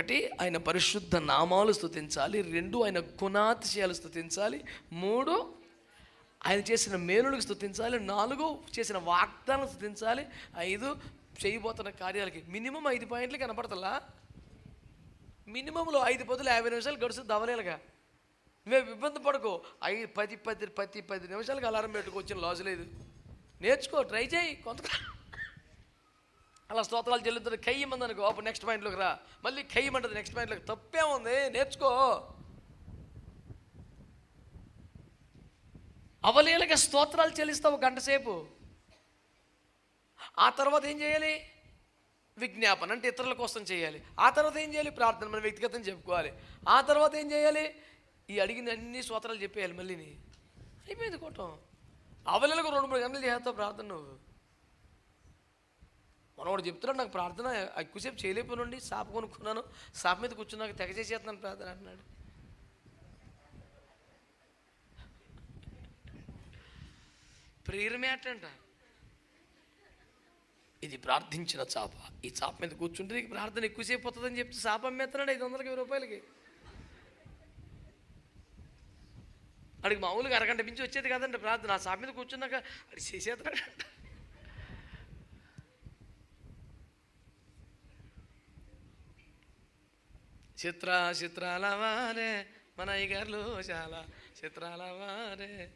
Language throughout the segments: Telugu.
ఒకటి ఆయన పరిశుద్ధ నామాలు స్థుతించాలి రెండు ఆయన గుణాతిశయాలు స్థుతించాలి మూడు ఆయన చేసిన మేలులకు స్థుతించాలి నాలుగు చేసిన వాగ్దానం స్థుతించాలి ఐదు చేయబోతున్న కార్యాలకి. మినిమం ఐదు పాయింట్లు కనపడతలా? మినిమంలో ఐదు పదులు యాభై నిమిషాలు గడుస్తుంది దవలేలుగా. నువ్వే ఇబ్బంది పడుకో. ఐదు పది పది పది పది నిమిషాలకు అలారం పెట్టుకొచ్చిన లాజ్ లేదు. నేర్చుకో ట్రై చేయి. కొంత అలా స్తోత్రాలు చెల్లుతుంది కయ్యమంది అనుకో. అప్పుడు నెక్స్ట్ పాయింట్లోకి రా. మళ్ళీ కయ్యమంటది నెక్స్ట్ పాయింట్లోకి తప్పే ఉంది. నేర్చుకో. అవలీలకి స్తోత్రాలు చెల్లిస్తావు గంట సేపు. ఆ తర్వాత ఏం చేయాలి? విజ్ఞాపన అంటే ఇతరుల కోసం చేయాలి. ఆ తర్వాత ఏం చేయాలి? ప్రార్థన మన వ్యక్తిగతం చెప్పుకోవాలి. ఆ తర్వాత ఏం చేయాలి? ఈ అడిగిన అన్ని స్తోత్రాలు చెప్పేయాలి మళ్ళీని. అయిపోయింది కోటం. అవలీలకు రెండు మూడు గంటలు చేస్తావు ప్రార్థన నువ్వు. మనవాడు చెప్తున్నాడు నాకు ప్రార్థన ఎక్కువసేపు చేయలేకపోయినండి సాప కొనుక్కున్నాను సాప మీద కూర్చున్నాక తెగ చేసేస్తున్నాను ప్రార్థన అంటున్నాడు. ప్రేయర్ మ్యాట్ అంట. ఇది ప్రార్థించిన చాప. ఈ చాప మీద కూర్చుంటే నీకు ప్రార్థన ఎక్కువసేపు పోతుందని చెప్తే చాప అమ్మేస్తున్నాడు ఐదు వందలకి రూపాయలకి. అడిగి మామూలుగా అరగంట మించి వచ్చేది కదండి ప్రార్థన. ఆ చాప మీద కూర్చున్నాక అది చేసేస్తున్నాడు చిత్ర చిత్రాల వారే మన అయ్యగారులు చాలా చిత్రాల వారే.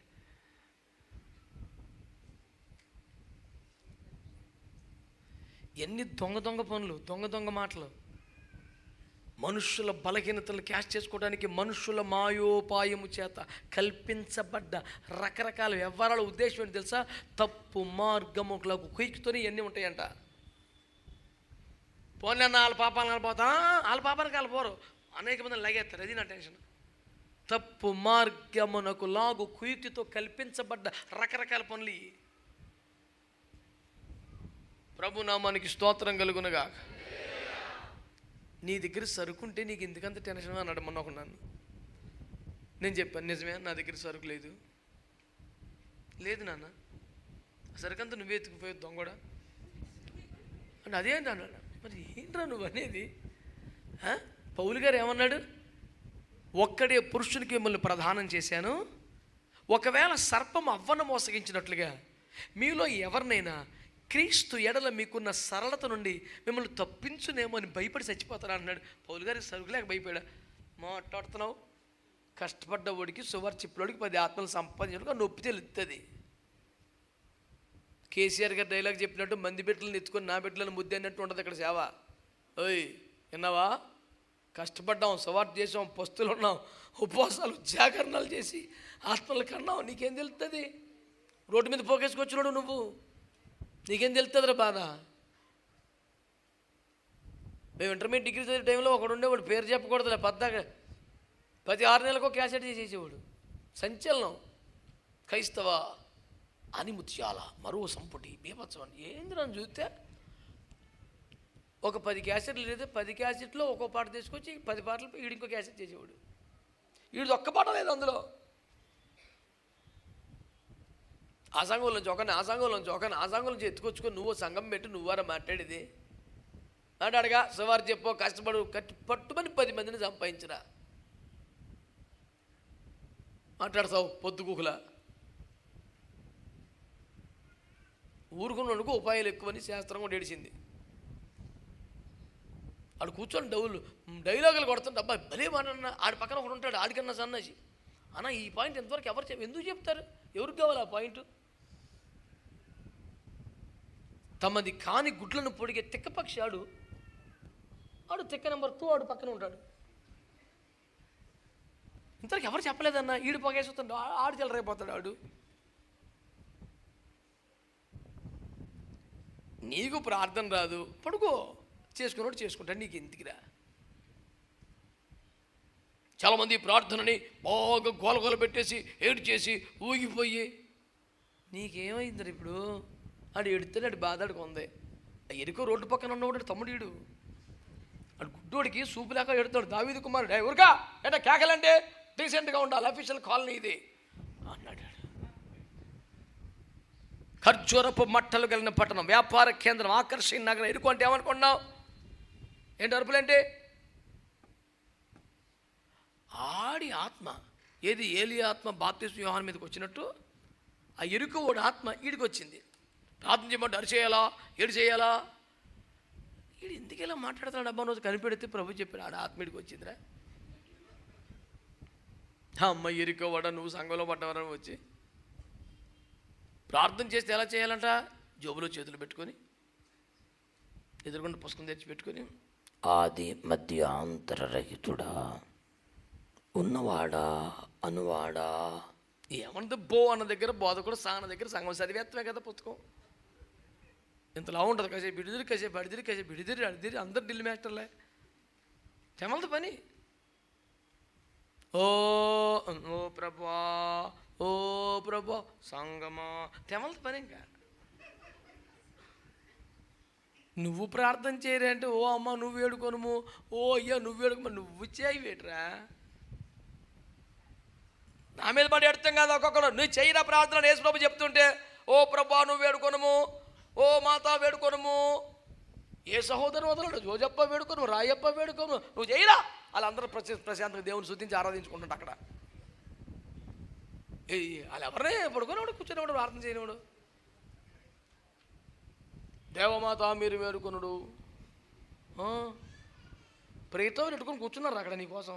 ఎన్ని దొంగ దొంగ పనులు దొంగ దొంగ మాటలు. మనుషుల బలహీనతలు క్యాష్ చేసుకోవడానికి మనుషుల మాయోపాయము చేత కల్పించబడ్డ రకరకాల వ్యవహారాల ఉద్దేశం ఏంటి తెలుసా? తప్పు మార్గము కుయిక్తోనే ఇవన్నీ ఉంటాయంట. పోనీ వాళ్ళ పాపాలు కలిపోతా వాళ్ళ పాపానికి వాళ్ళు పోరు. అనేక మంది లగేస్తారు. అది నా టెన్షన్. తప్పు మార్గమునకు లాగు కుయుక్తితో కల్పించబడ్డ రకరకాల పనులు ప్రభు నామానికి స్తోత్రం కలుగునగా నీ దగ్గర సరుకుంటే నీకు ఎందుకంత టెన్షన్ అన్నాడు మొన్న ఒక నన్ను. నేను చెప్పాను నిజమే నా దగ్గర సరుకు లేదు. లేదు నాన్న. సరుకంతా నువ్వే ఎత్తుకుపోయి దొంగడా? అంటే అదే అన్నాడు మరి ఏంట్రా నువ్వు అనేది? పౌలు గారు ఏమన్నాడు? ఒక్కడే పురుషునికి మిమ్మల్ని ప్రధానం చేశాను. ఒకవేళ సర్పం అవ్వను మోసగించినట్లుగా మీలో ఎవరినైనా క్రీస్తు ఎడల మీకున్న సరళత నుండి మిమ్మల్ని తప్పించునేమో అని భయపడి చచ్చిపోతారా అన్నాడు. పౌలు గారికి సరుకులేక భయపడా. మాట్లాడుతున్నావు? కష్టపడ్డ వాడికి సువర్ చిప్పులోడికి పది ఆత్మలు సంపాదించడానికి నొప్పి తెలుస్తుంది కేసీఆర్ గారు డైలాగ్ చెప్పినట్టు మంది బిడ్డలను ఎత్తుకొని నా బిడ్డలను ముద్దు అన్నట్టు ఉంటుంది ఇక్కడ సేవ. ఓయ్ విన్నావా? కష్టపడ్డాం సవార్ చేసాం పస్తులు ఉన్నాం ఉపవాసాలు జాగరణాలు చేసి ఆత్మలు కన్నాం నీకేం తెలుస్తుంది రోడ్డు మీద పోకేసుకొచ్చినాడు నువ్వు. నీకేం తెలుస్తుందిరా బాధ? మేము ఇంటర్మీడియట్ డిగ్రీ చదివే టైంలో ఒకడు ఉండేవాడు పేరు చెప్పకూడదులే పద్దాక ప్రతి ఆరు నెలలకు క్యాసెట్ చేసేసేవాడు సంచలనం. క్రైస్తవ? అని ముత్యాల మరో సంపుటి బీభత్సం ఏంది నన్ను చూస్తే ఒక పది క్యాసెట్లు లేదా పది క్యాసెట్లో ఒక్కో పాట తీసుకొచ్చి పది పాటలు వీడు ఇంకో క్యాసెట్ చేసేవాడు. వీడిది ఒక్క పాట లేదు అందులో. ఆ సంఘంలోంచి ఒకని ఆ సంఘంలోంచి ఒకని ఆ సంఘంలోంచి ఎత్తుకొచ్చుకొని నువ్వు సంఘం పెట్టి నువ్వారా మాట్లాడేది. అంటే అడగా సువారు చెప్పో కష్టపడు కట్టి పట్టుమని పది మందిని సంపాదించరా. మాట్లాడతావు పొద్దుగుకులా ఊరుకున్నందుకు ఉపాయాలు ఎక్కువని శాస్త్రం కూడా ఏడిచింది. ఆడు కూర్చొని డౌలు డైలాగులు కొడుతుంటే అబ్బాయి భలే వాడన్న ఆడి పక్కన ఒకడు ఉంటాడు ఆడికన్నా సన్నాసి అన్న ఈ పాయింట్ ఎంతవరకు ఎవరు చెప్ ఎందుకు చెప్తారు? ఎవరికి కావాలి ఆ పాయింట్? తమది కాని గుడ్లను పొడిగే తిక్కపక్షి ఆడు. ఆడు తిక్క నెంబర్ టూ ఆడు పక్కన ఉంటాడు. ఇంతవరకు ఎవరు చెప్పలేదన్న? ఈడు పొగేసుతుంటాడు ఆడు చెలరైపోతాడు ఆడు. నీకు ప్రార్థన రాదు. పడుకో. చేసుకున్నాడు చేసుకుంటాడు. నీకు ఎందుకురా చాలామంది ప్రార్థనని బాగా గోలగోల పెట్టేసి ఏడు చేసి ఊగిపోయి. నీకేమైందిరా ఇప్పుడు? ఆడు ఎడితే ఆడు బాధాడుకు ఉంది ఎరుకో రోడ్డు పక్కన ఉన్నవాడు తమ్ముడు ఆడు గుడ్డోడికి సూపు లేక ఎడతాడు దావీది కుమారుడు ఎవరుగా అంటే కేకలంటే? డీసెంట్గా ఉండాలి. అఫీషియల్ కాలనీ ఇది అన్నాడు ఖర్జూరపు మట్టలు కలిగిన పట్టణం వ్యాపార కేంద్రం ఆకర్షణ నగరం ఎరుకు అంటే ఏమనుకున్నావు ఏంటి అరుపులేంటి? ఆడి ఆత్మ ఏది ఏలి ఆత్మ బాప్తిస్ యోహాన్ మీదకి వచ్చినట్టు ఆ ఎరుకు ఓడి ఆత్మ ఈడికి వచ్చింది ప్రార్థన చేయమంటే అరి చేయాలా ఏడు చేయాలా? ఈడు ఎందుకు ఇలా మాట్లాడుతున్నాడు? అబ్బా రోజు కనిపెడితే ప్రభు చెప్పాడు ఆడ ఆత్మ ఈడికి వచ్చిందిరా అమ్మ ఎరుకోవాడ నువ్వు సంఘంలో పడ్డవరని వచ్చి? ప్రార్థన చేస్తే ఎలా చేయాలంట? జోబులో చేతులు పెట్టుకొని ఎదురుకుండా పుస్తకం తెచ్చి పెట్టుకొని ఆది మధ్యాంతరహితుడా ఉన్నవాడా అనువాడా? ఏమంటే బో అన్న దగ్గర బోధ కూడా సాన దగ్గర సంఘం చదివేత్తమే కదా పుస్తకం. ఇంతలా ఉంటుంది కాసేపు బిడిదిరి కాసేపు అడిదిరి కాసేపు బిడిదిరి అడిదిరి అందరు ఢిల్లీ మాస్టర్లే. చెమలది పని? ఓ ఓ ప్రభా ఓ ప్రభో సంగమా. తెమలది పని ఇంకా? నువ్వు ప్రార్థన చేయరే అంటే ఓ అమ్మ నువ్వు వేడుకొనుము ఓ అయ్యా నువ్వు వేడుకోమ నువ్వు చేయి వేటరా. నా మీద పడి ఎడతాం కదా ఒక్కొక్కడు. నువ్వు చేయరా ప్రార్థన యేసు ప్రభు చెప్తుంటే ఓ ప్రభా నువ్వు వేడుకొనుము ఓ మాత వేడుకొనుము. ఏ సహోదరు వదలడు? జోజప్ప వేడుకొను రాయప్ప వేడుకొను. నువ్వు చేయరా? వాళ్ళందరూ ప్రశాంతంగా దేవుని శుద్ధించి ఆరాధించుకుంటుంట అక్కడ. వాళ్ళు ఎవరే పడుకునేవాడు కూర్చునేవాడు ప్రార్థన చేయనివాడు దేవమాత మీరు వేడుకొనుడు. ప్రీతం పెట్టుకుని పెట్టుకొని కూర్చున్నారు అక్కడ నీకోసం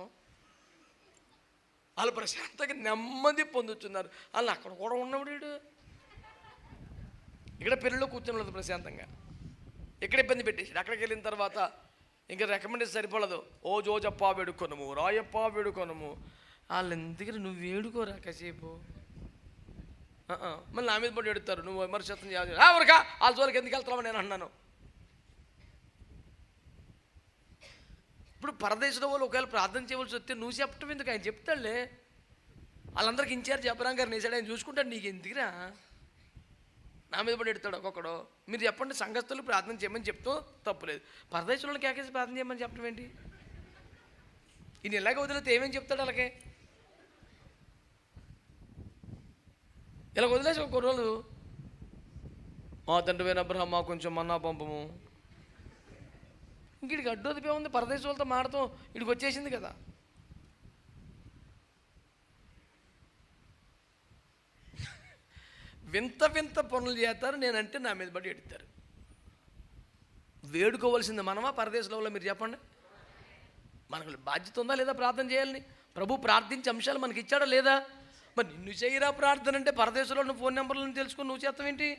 వాళ్ళు ప్రశాంతంగా నెమ్మది పొందుతున్నారు వాళ్ళు అక్కడ కూడా ఉన్నవాడు వీడు. ఇక్కడ పెళ్ళిలో కూర్చోలేదు ప్రశాంతంగా. ఇక్కడ ఇబ్బంది పెట్టేసి అక్కడికి వెళ్ళిన తర్వాత ఇంకా రికమెండేషన్ సరిపోలేదు. ఓ జోజప్ప వేడుకొనము రాయప్ప వేడుకొనము. వాళ్ళ ఎందుకు నువ్వు వేడుకోరా కాసేపు. మళ్ళీ నా మీద పడి ఎడుతారు నువ్వు విమర్శితం చేయాలి ఎవరికా వాళ్ళ జోలికి ఎందుకు వెళ్తున్నావు నేను అన్నాను. ఇప్పుడు పరదేశంలో వాళ్ళు ఒకవేళ ప్రార్థన చేయవలసి వస్తే నువ్వు చెప్పటం ఎందుకు? ఆయన చెప్తాడులే. వాళ్ళందరికి ఇన్ఛార్జ్ చెప్పరాం గారు నీ ఆయన చూసుకుంటాడు. నీకు ఎందుకురా? నా మీద పడి ఎడతాడు ఒక్కొక్కడు. మీరు చెప్పండి సంఘస్థులు ప్రార్థన చేయమని చెప్తూ తప్పులేదు. పరదేశంలో కేకేసి ప్రార్థన చేయమని చెప్పడం ఏంటి? ఈయన ఎలాగ వదిలితే ఏమేమి చెప్తాడు అలాగే ఇలా వదిలేసి ఒక రోజులు మా తండ్రి పోయిన మా కొంచెం మన్నా పంపము. ఇంకిడికి అడ్డోదిపే ఉంది పరదేశ వాళ్ళతో మాడతాం ఇడికి వచ్చేసింది కదా. వింత వింత పనులు చేస్తారు నేనంటే నా మీద పడి ఎడతారు. వేడుకోవాల్సింది మనమా పరదేశంలో మీరు చెప్పండి. మనకు బాధ్యత ఉందా లేదా ప్రార్థన చేయాలని? ప్రభు ప్రార్థించే అంశాలు మనకి ఇచ్చాడా లేదా? మరి నిన్ను చేయరా ప్రార్థన అంటే పరదేశంలో నువ్వు ఫోన్ నెంబర్లను తెలుసుకొని నువ్వు చేస్తావేంటి?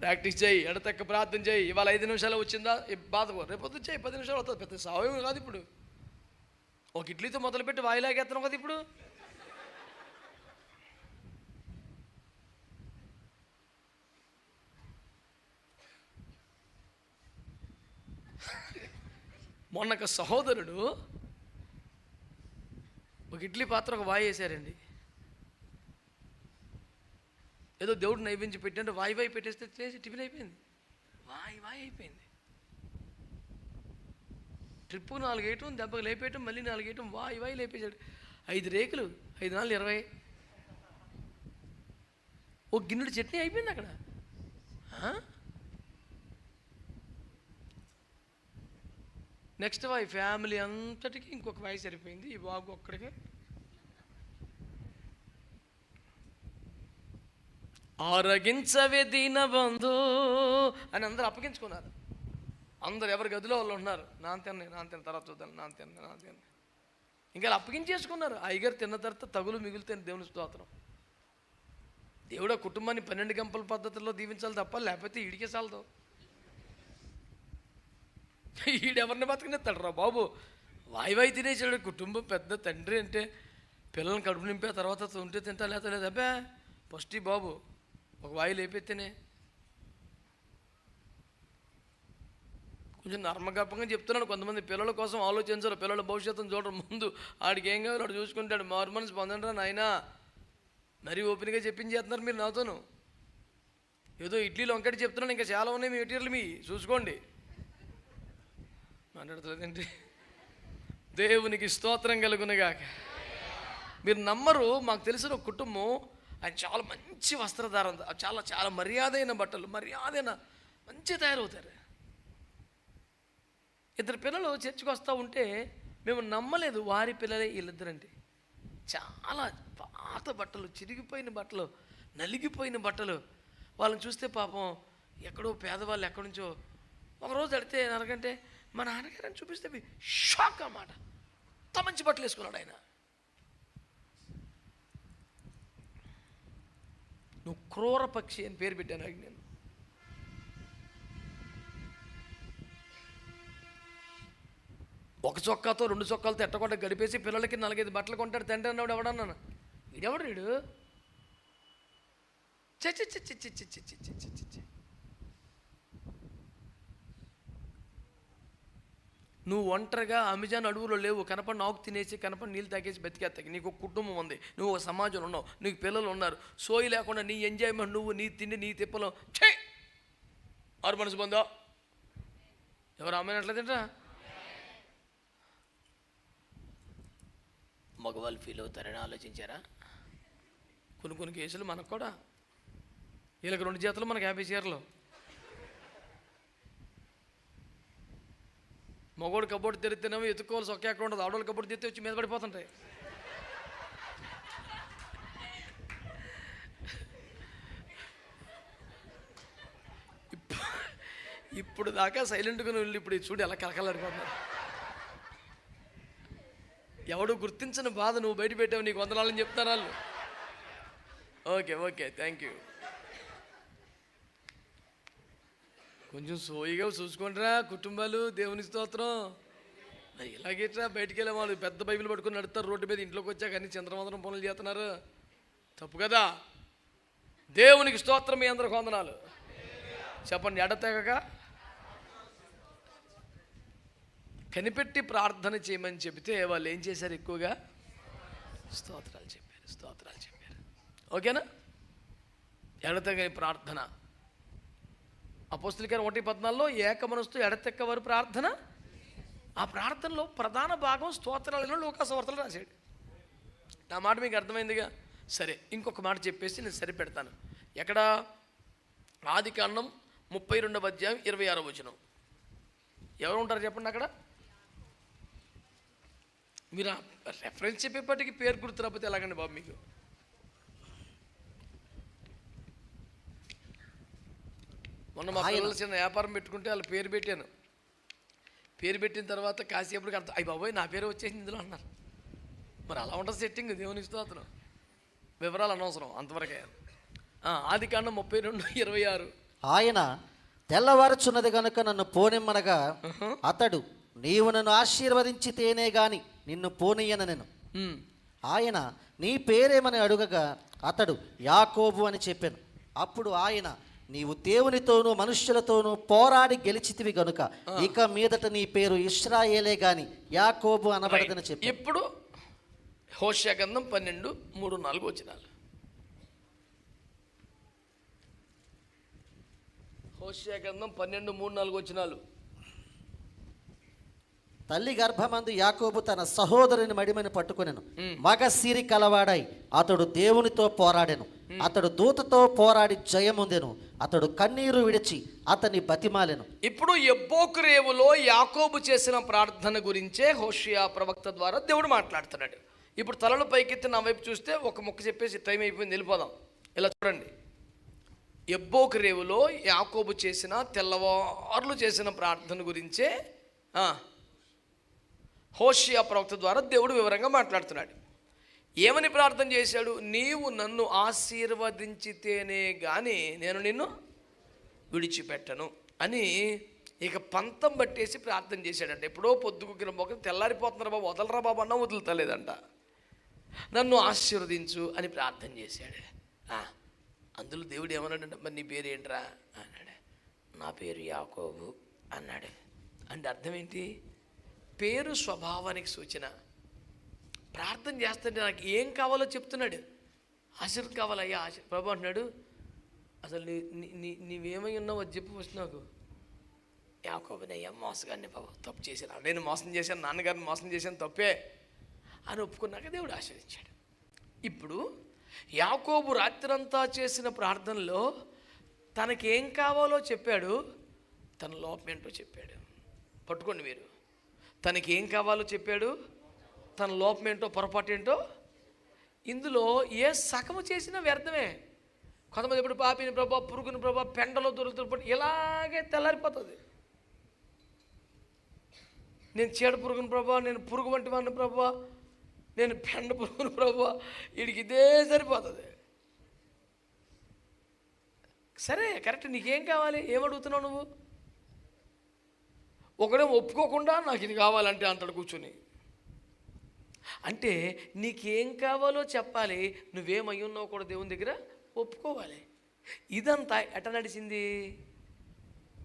ప్రాక్టీస్ చేయి ఎడతెక్క ప్రార్థన చేయి. ఇవాళ ఐదు నిమిషాలు వచ్చిందా? బాధ రేపు పొద్దు చేయి పది నిమిషాలు అవుతుంది. పెద్ద సాయం కాదు ఇప్పుడు. ఒక ఇడ్లీతో మొదలుపెట్టి వాయిలాగేస్తున్నావు కదా ఇప్పుడు. మొన్న ఒక సహోదరుడు ఒక ఇడ్లీ పాత్ర ఒక వాయి వేసారండి. ఏదో దేవుడు నైవేద్యం పెట్టంటే వాయి వాయి పెట్టేస్తే చేసి టిఫిన్ అయిపోయింది. వాయి వాయి అయిపోయింది. ట్రిప్పు నాలుగు వేయటం దెబ్బకి లేపేయటం మళ్ళీ నాలుగు వేయటం వాయి వాయి లేపేసాడు ఐదు రేకులు ఐదు నాలుగు ఇరవై. ఓ గిన్నెడు చట్నీ అయిపోయింది అక్కడ. నెక్స్ట్ వాయి ఫ్యామిలీ అంతటికి ఇంకొక వాయి సరిపోయింది. ఈ బాబు ఒక్కడికి. ఆరగించవే దీన బంధు అని అందరూ అప్పగించుకున్నారు. అందరు ఎవరి గదిలో వాళ్ళు ఉన్నారు నాన్న తిన్న తిన్న తర్వాత చూద్దాం నాన్న తిన్న నాన్న తిన్న. ఇంకా అప్పగించేసుకున్నారు. అయ్యగారు తిన్న తర్వాత తగులు మిగులుతే దేవుని స్తోత్రం. దేవుడు కుటుంబాన్ని పన్నెండు గంపల పద్ధతిలో దీవించాలి తప్ప లేకపోతే ఈడికే వీడెవరిని ఈడెవరిని బతకనిస్తాడు రా బాబు? వాయి తినేసాడు. కుటుంబం పెద్ద తండ్రి అంటే పిల్లల్ని కడుపు నింపే తర్వాత ఉంటే తింటా లేదా లేదు? అబ్బా ఫస్ట్ ఈ బాబు ఒక వాయి లేపెత్తేనే. కొంచెం నర్మగర్భంగా చెప్తున్నాడు కొంతమంది పిల్లల కోసం ఆలోచించారు పిల్లల భవిష్యత్తును చూడరు. ముందు ఆడికి ఏం కావాలి వాడు చూసుకుంటాడు. మారు మనసు పొందండి రా నాయనా. మరీ ఓపెన్గా చెప్పించేస్తున్నారు మీరు నాతోను. ఏదో ఇడ్లీలు వంకటి చెప్తున్నాను ఇంకా చాలా ఉన్నాయి మీ మెటీరియల్ మీ. చూసుకోండి. మాట్లాడలేదండి దేవునికి స్తోత్రం కలుగునగాక. మీరు నమ్మరు మాకు తెలిసిన ఒక కుటుంబం ఆయన చాలా మంచి వస్త్రధారణ చాలా చాలా మర్యాదైన బట్టలు మర్యాదైన మంచి తయారవుతారు. ఇద్దరు పిల్లలు చర్చికి వస్తూ ఉంటే మేము నమ్మలేదు వారి పిల్లలే వీళ్ళిద్దరండి చాలా పాత బట్టలు చిరిగిపోయిన బట్టలు నలిగిపోయిన బట్టలు. వాళ్ళని చూస్తే పాపం ఎక్కడో పేదవాళ్ళు ఎక్కడి నుంచో ఒకరోజు అడితే నరకంటే మా నాన్నగారని చూపిస్తే షాక్ అన్నమాట అంత మంచి బట్టలు వేసుకున్నాడు ఆయన నువ్వు క్రూర పక్షి అని పేరు పెట్టాను నాకు నేను ఒక చొక్కాతో రెండు చొక్కాలతో ఎట్టకొట్ట గడిపేసి పిల్లలకి నలగైదు బట్టలు కొంటాడు తండ్రి అన్నాడు ఎవడన్నాను ఇడెవడు వీడు చి చి చి చి చి చి చి చి చి చి చి చి. నువ్వు ఒంటరిగా అమెజాన్ అడవులో లేవు కనపడి నాకు తినేసి కనపడి నీళ్ళు తాగేసి బతికేస్తాయి నీకు ఒక కుటుంబం ఉంది. నువ్వు ఒక సమాజంలో ఉన్నావు. నీకు పిల్లలు ఉన్నారు. సోయి లేకుండా నీ ఎంజాయ్మెంట్ నువ్వు నీ తిండి నీ తిప్పలం. చే ఆరు మనసు పొందా? ఎవరు అమ్మాయిని తింటా మగవాళ్ళు ఫీల్ అవుతారని ఆలోచించారా? కొన్ని కొన్ని కేసులు మనకు కూడా. వీళ్ళకి రెండు చేతులు మనకు యాభై చీరలు. మగోడు కబోర్డు తెరితేనేమో ఎత్తుకోవాల్సి ఒకే అక్కడ ఉండదు. ఆడవాళ్ళు కబోర్డు తెరితే వచ్చి మీద పడిపోతుంటాయి. ఇప్పుడు దాకా సైలెంట్గా వెళ్ళి ఇప్పుడు ఇది చూడు ఎలా కలకలాడిపోతున్నారు ఎవడు గుర్తించిన బాధ నువ్వు బయట పెట్టావు నీకు వందనాలని చెప్తారు వాళ్ళు. ఓకే ఓకే థ్యాంక్ యూ కొంచెం సోయిగా చూసుకుంటారా కుటుంబాలు దేవుని స్తోత్రం. ఇలాగేట్రా బయటికి వెళ్ళే వాళ్ళు? పెద్ద బైబిల్ పట్టుకొని నడుస్తారు రోడ్డు మీద ఇంట్లోకి వచ్చాక అన్ని చంద్రమందరం పనులు చేస్తున్నారు. తప్పు కదా? దేవునికి స్తోత్రం మీ అందరికి వందనాలు. చెప్పండి ఎడతెగక కనిపెట్టి ప్రార్థన చేయమని చెబితే వాళ్ళు ఏం చేశారు ఎక్కువగా? స్తోత్రాలు చెప్పారు స్తోత్రాలు చెప్పారు. ఓకేనా? ఎడతెగని ప్రార్థన. అపోస్తుల ఒకటి పద్నాలుగులో ఏక మనసుతో ఎడతెక్క వారు ప్రార్థన. ఆ ప్రార్థనలో ప్రధాన భాగం స్తోత్రాలను లోకాసవర్తలు రాశాడు. నా మాట మీకు అర్థమైందిగా? సరే ఇంకొక మాట చెప్పేసి నేను సరిపెడతాను. ఎక్కడ? ఆది కాండం ముప్పై రెండవ అధ్యాయం ఇరవై ఆరో వచనం. ఎవరు ఉంటారు చెప్పండి అక్కడ? మీరు రెఫరెన్స్ చెప్పేప్పటికి పేరు గుర్తు రాకపోతే ఎలాగండి బాబు మీకు? మొన్న మా పిల్లలు చిన్న వ్యాపారం పెట్టుకుంటే వాళ్ళ పేరు పెట్టాను. పేరు పెట్టిన తర్వాత కాసేపటికి అర్థం అయ్యి బాబోయ్ నా పేరు వచ్చేసింది ఇందులో అన్నారు. మరి అలా ఉంటుంది సెట్టింగ్ దేవుని స్తోత్రం. వివరాలు అనవసరం అంతవరకే. ఆది కాండం ముప్పై రెండు ఇరవై ఆరు. ఆయన తెల్లవారుచున్నది గనుక నన్ను పోనిమ్మనగా అతడు నీవు నన్ను ఆశీర్వదించితేనే గాని నిన్ను పోనీయన నేను. ఆయన నీ పేరేమని అడుగగా అతడు యాకోబు అని చెప్పాను. అప్పుడు ఆయన నీవు దేవునితోనూ మనుష్యులతోనూ పోరాడి గెలిచితివి గనుక ఇక మీదట నీ పేరు ఇస్రాయేలే గాని యాకోబు అనబడదని చెప్పి. ఇప్పుడు హోషయ గంధం పన్నెండు మూడు నాలుగు వచ్చినాలు హోషయ గంధం పన్నెండు మూడు నాలుగు వచ్చినాలు తల్లి గర్భమందు యాకోబు తన సహోదరుని మడిమని పట్టుకొనెను. మగ సిరి కలవాడై అతడు దేవునితో పోరాడెను. అతడు దూతతో పోరాడి జయముందెను. అతడు కన్నీరు విడిచి అతని బతిమాలెను. ఇప్పుడు ఎబ్బోకు రేవులో యాకోబు చేసిన ప్రార్థన గురించే హోషియా ప్రవక్త ద్వారా దేవుడు మాట్లాడుతున్నాడు. ఇప్పుడు తలలు పైకెత్తి నా వైపు చూస్తే ఒక ముక్క చెప్పేసి టైం అయిపోయింది వెళ్ళిపోదాం. ఇలా చూడండి. ఎబ్బోకు రేవులో యాకోబు చేసిన తెల్లవార్లు చేసిన ప్రార్థన గురించే హోషియా ప్రవక్త ద్వారా దేవుడు వివరంగా మాట్లాడుతున్నాడు. ఏమని ప్రార్థన చేశాడు? నీవు నన్ను ఆశీర్వదించితేనే కానీ నేను నిన్ను విడిచిపెట్టను అని ఇక పంతం పట్టేసి ప్రార్థన చేశాడంట. ఎప్పుడో పొద్దుకుకిన మొక్క తెల్లారిపోతున్నారు బాబు. వదలరా బాబు అన్న వదులుతలేదంట. నన్ను ఆశీర్వదించు అని ప్రార్థన చేశాడు. అందులో దేవుడు ఏమన్నాడంటే? మరి నీ పేరు ఏంట్రా అన్నాడు. నా పేరు యాకోబు అన్నాడు. అంటే అర్థం ఏంటి? పేరు స్వభావానికి సూచన. ప్రార్థన చేస్తుంటే నాకు ఏం కావాలో చెప్తున్నాడు. ఆశీర్ కావాలయ్యా ఆశ ప్రభు అంటున్నాడు అసలు నీ నీ నీవేమై ఉన్నావో చెప్పు ఫస్ట్ నాకు. యాకోబనయ్యా మోసగాన్ని బాబు తప్పు చేశాను. నేను మోసం చేశాను నాన్నగారిని మోసం చేశాను తప్పే. అని ఒప్పుకున్నాక దేవుడు ఆశీర్వదించాడు. ఇప్పుడు యాకోబు రాత్రంతా చేసిన ప్రార్థనలో తనకేం కావాలో చెప్పాడు తన లోపం ఏంటో చెప్పాడు. పట్టుకోండి మీరు. తనకి ఏం కావాలో చెప్పాడు తన లోపం ఏంటో పొరపాటు ఏంటో? ఇందులో ఏ సగము చేసినా వ్యర్థమే. కొంతమంది ఇప్పుడు పాపిని ప్రభా పురుగుని ప్రభా పెండలో దొరుకుతున్నప్పుడు ఇలాగే తెల్లారిపోతుంది. నేను చీడ పురుగుని ప్రభా నేను పురుగు వంటి వాడిని ప్రభా నేను పెండ పురుగుని ప్రభా వీడికి ఇదే సరిపోతుంది. సరే కరెక్ట్ నీకేం కావాలి? ఏమడుగుతున్నావు నువ్వు? ఒకడే ఒప్పుకోకుండా నాకు ఇది కావాలంటే అంటాడు కూర్చొని. అంటే నీకేం కావాలో చెప్పాలి నువ్వేమై ఉన్నావు కూడా దేవుని దగ్గర ఒప్పుకోవాలి. ఇదంతా ఎట నడిచింది?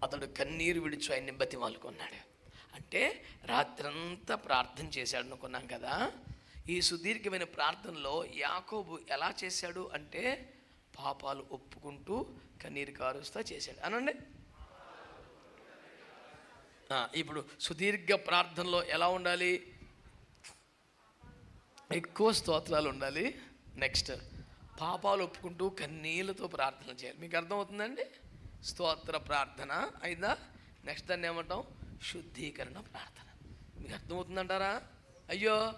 అతడు కన్నీరు విడిచి ఆయన్ని బతిమాలుకున్నాడు. అంటే రాత్రంతా ప్రార్థన చేశాడు అనుకున్నాం కదా ఈ సుదీర్ఘమైన ప్రార్థనలో యాకోబు ఎలా చేశాడు అంటే పాపాలు ఒప్పుకుంటూ కన్నీరు కారుస్తా చేశాడు. అనండి. ఇప్పుడు సుదీర్ఘ ప్రార్థనలో ఎలా ఉండాలి? ఎక్కువ స్తోత్రాలు ఉండాలి. నెక్స్ట్ పాపాలు ఒప్పుకుంటూ కన్నీళ్ళతో ప్రార్థన చేయాలి. మీకు అర్థమవుతుందండి? స్తోత్ర ప్రార్థన అయిందా నెక్స్ట్ దాన్ని ఏమంటాం? శుద్ధీకరణ ప్రార్థన. మీకు అర్థమవుతుందంటారా? అయ్యో!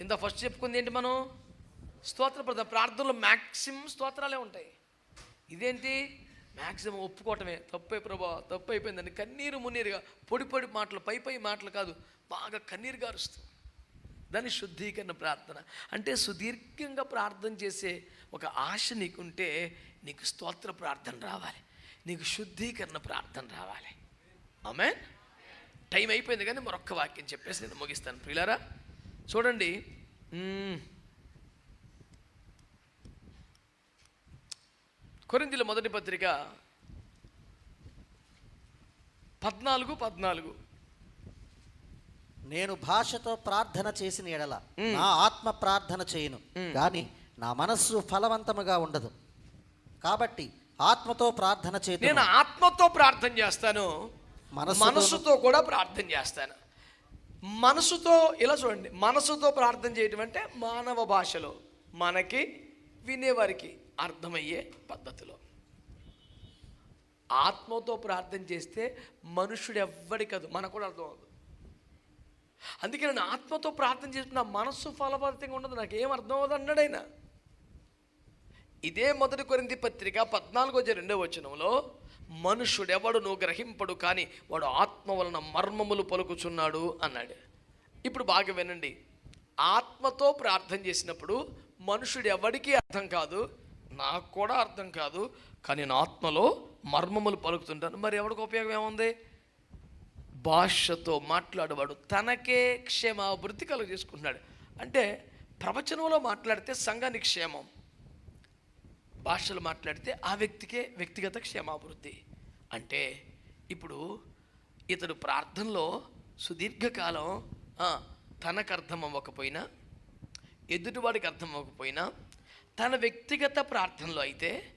ఇంత ఫస్ట్ చెప్పుకుంది ఏంటి మనం? స్తోత్ర ప్రార్థన. ప్రార్థనలో మ్యాక్సిమం స్తోత్రాలే ఉంటాయి. ఇదేంటి? మ్యాక్సిమం ఒప్పుకోవటమే. తప్పే ప్రభా తప్పు అయిపోయిందని కన్నీరు మున్నీరుగా పొడి పొడి మాటలు పై పై మాటలు కాదు బాగా కన్నీరు గారుస్తూ. దాన్ని శుద్ధీకరణ ప్రార్థన. అంటే సుదీర్ఘంగా ప్రార్థన చేసే ఒక ఆశ నీకుంటే నీకు స్తోత్ర ప్రార్థన రావాలి. నీకు శుద్ధీకరణ ప్రార్థన రావాలి. ఆమె టైం అయిపోయింది కానీ మరొక్క వాక్యం చెప్పేసి నేను ముగిస్తాను. ప్రియులారా చూడండి. మ్మ్. కొరింథీల మొదటి పత్రిక పద్నాలుగు పద్నాలుగు. నేను భాషతో ప్రార్థన చేసిన ఎడల నా ఆత్మ ప్రార్థన చేయను. కానీ నా మనస్సు ఫలవంతముగా ఉండదు. కాబట్టి ఆత్మతో ప్రార్థన నేను చేతును ఆత్మతో ప్రార్థన చేస్తాను. మనసుతో కూడా ప్రార్థన చేస్తాను. మనసుతో ఇలా చూడండి. మనసుతో ప్రార్థన చేయటం అంటే మానవ భాషలో మనకి వినేవారికి అర్థమయ్యే పద్ధతిలో. ఆత్మతో ప్రార్థన చేస్తే మనుషుడు ఎవ్వడి కాదు మనకు కూడా అర్థం అవుతుంది అందుకే నేను ఆత్మతో ప్రార్థన చేసిన మనస్సు ఫలభరితంగా ఉండదు నాకు ఏం అర్థం అవ్వదు అన్నాడు ఆయన. ఇదే మొదటి కొరింది పత్రిక పద్నాలుగో రెండవ వచనంలో మనుషుడెవడును గ్రహింపడు కానీ వాడు ఆత్మ వలన మర్మములు పలుకుచున్నాడు అన్నాడు. ఇప్పుడు బాగా వినండి. ఆత్మతో ప్రార్థన చేసినప్పుడు మనుషుడు ఎవడికి అర్థం కాదు నాకు కూడా అర్థం కాదు కానీ నా ఆత్మలో మర్మములు పలుకుతుంటాను. మరి ఎవరికి ఉపయోగం ఏముంది? భాషతో మాట్లాడేవాడు తనకే క్షేమాభివృద్ధి కలుగు చేసుకుంటున్నాడు అంటే ప్రవచనంలో మాట్లాడితే సంఘానికి క్షేమం భాషలు మాట్లాడితే ఆ వ్యక్తికే వ్యక్తిగత క్షేమాభివృద్ధి. అంటే ఇప్పుడు ఇతడు ప్రార్థనలో సుదీర్ఘకాలం తనకు అర్థం అవ్వకపోయినా ఎదుటివాడికి అర్థం అవ్వకపోయినా తన వ్యక్తిగత ప్రార్థనలో అయితే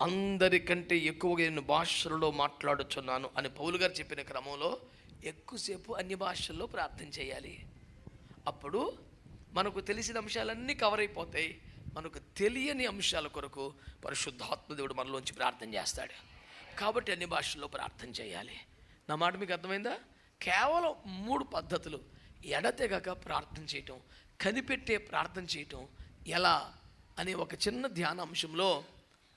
అందరికంటే ఎక్కువగా నేను భాషలలో మాట్లాడుచున్నాను అని పౌలు గారు చెప్పిన క్రమంలో ఎక్కువసేపు అన్ని భాషల్లో ప్రార్థన చేయాలి. అప్పుడు మనకు తెలిసిన అంశాలన్నీ కవర్ అయిపోతాయి. మనకు తెలియని అంశాల కొరకు పరిశుద్ధాత్మదేవుడు మనలోంచి ప్రార్థన చేస్తాడు. కాబట్టి అన్ని భాషల్లో ప్రార్థన చేయాలి. నా మాట మీకు అర్థమైందా? కేవలం మూడు పద్ధతులు. ఎడతెగక ప్రార్థన చేయటం కనిపెట్టే ప్రార్థన చేయటం ఎలా అనే ఒక చిన్న ధ్యాన అంశంలో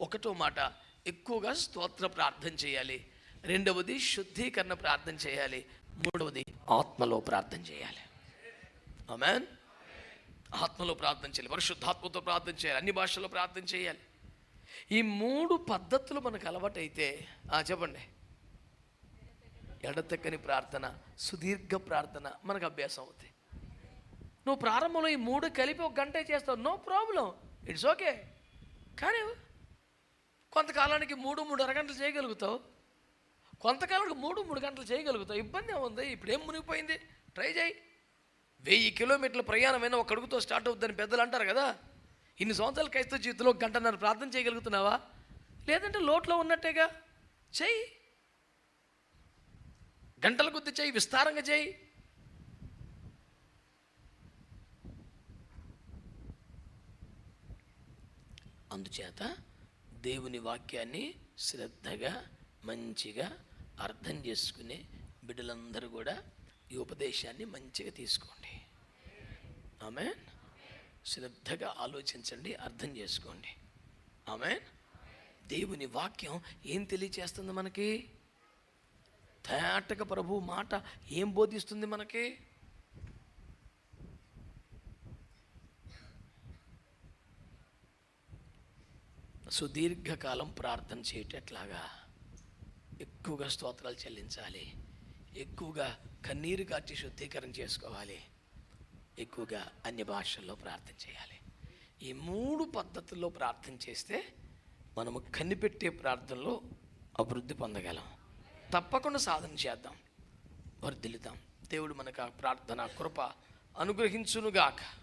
ఒకటో మాట ఎక్కువగా స్తోత్ర ప్రార్థన చేయాలి. రెండవది శుద్ధీకరణ ప్రార్థన చేయాలి. మూడవది ఆత్మలో ప్రార్థన చేయాలి. ఆమెన్. ఆత్మలో ప్రార్థన చేయాలి. పరిశుద్ధాత్మతో ప్రార్థన చేయాలి. అన్ని భాషల్లో ప్రార్థన చేయాలి. ఈ మూడు పద్ధతులు మనకు అలవాటైతే ఆ, చెప్పండి. ఎడతెక్కని ప్రార్థన సుదీర్ఘ ప్రార్థన మనకు అభ్యాసం అవుతాయి. నువ్వు ప్రారంభంలో ఈ మూడు కలిపి ఒక గంటే చేస్తావు. నో ప్రాబ్లం ఇట్స్ ఓకే కానీ కొంతకాలానికి మూడు మూడు అరగంటలు చేయగలుగుతావు. కొంతకాలానికి మూడు మూడు గంటలు చేయగలుగుతావు. ఇబ్బంది ఏముంది? ఇప్పుడు ఏం మునిగిపోయింది? ట్రై చేయి. వెయ్యి కిలోమీటర్ల ప్రయాణమైన ఒక అడుగుతో స్టార్ట్ అవుతుందని పెద్దలు అంటారు కదా. ఇన్ని సంవత్సరాల క్రైస్తవ జీవితంలో గంటన్నర ప్రార్థన చేయగలుగుతున్నావా? లేదంటే లోట్లో ఉన్నట్టేగా? చెయ్యి గంటల కొద్ది చేయి విస్తారంగా చేయి. అందుచేత దేవుని వాక్యాన్ని శ్రద్ధగా మంచిగా అర్థం చేసుకునే బిడ్డలందరూ కూడా ఈ ఉపదేశాన్ని మంచిగా తీసుకోండి. ఆమె శ్రద్ధగా ఆలోచించండి అర్థం చేసుకోండి. ఆమె దేవుని వాక్యం ఏం తెలియచేస్తుంది మనకి? తేటగా ప్రభు మాట ఏం బోధిస్తుంది మనకి? సుదీర్ఘకాలం ప్రార్థన చేయటట్లాగా ఎక్కువగా స్తోత్రాలు చెల్లించాలి. ఎక్కువగా కన్నీరు కాచి శుద్ధీకరణ చేసుకోవాలి. ఎక్కువగా అన్య భాషల్లో ప్రార్థన చేయాలి. ఈ మూడు పద్ధతుల్లో ప్రార్థన చేస్తే మనము కనిపెట్టే ప్రార్థనలో అభివృద్ధి పొందగలం. తప్పకుండా సాధన చేద్దాం. వర్ధిల్లుదాం దేవుడు మనకు ఆ ప్రార్థన కృప అనుగ్రహించునుగాక.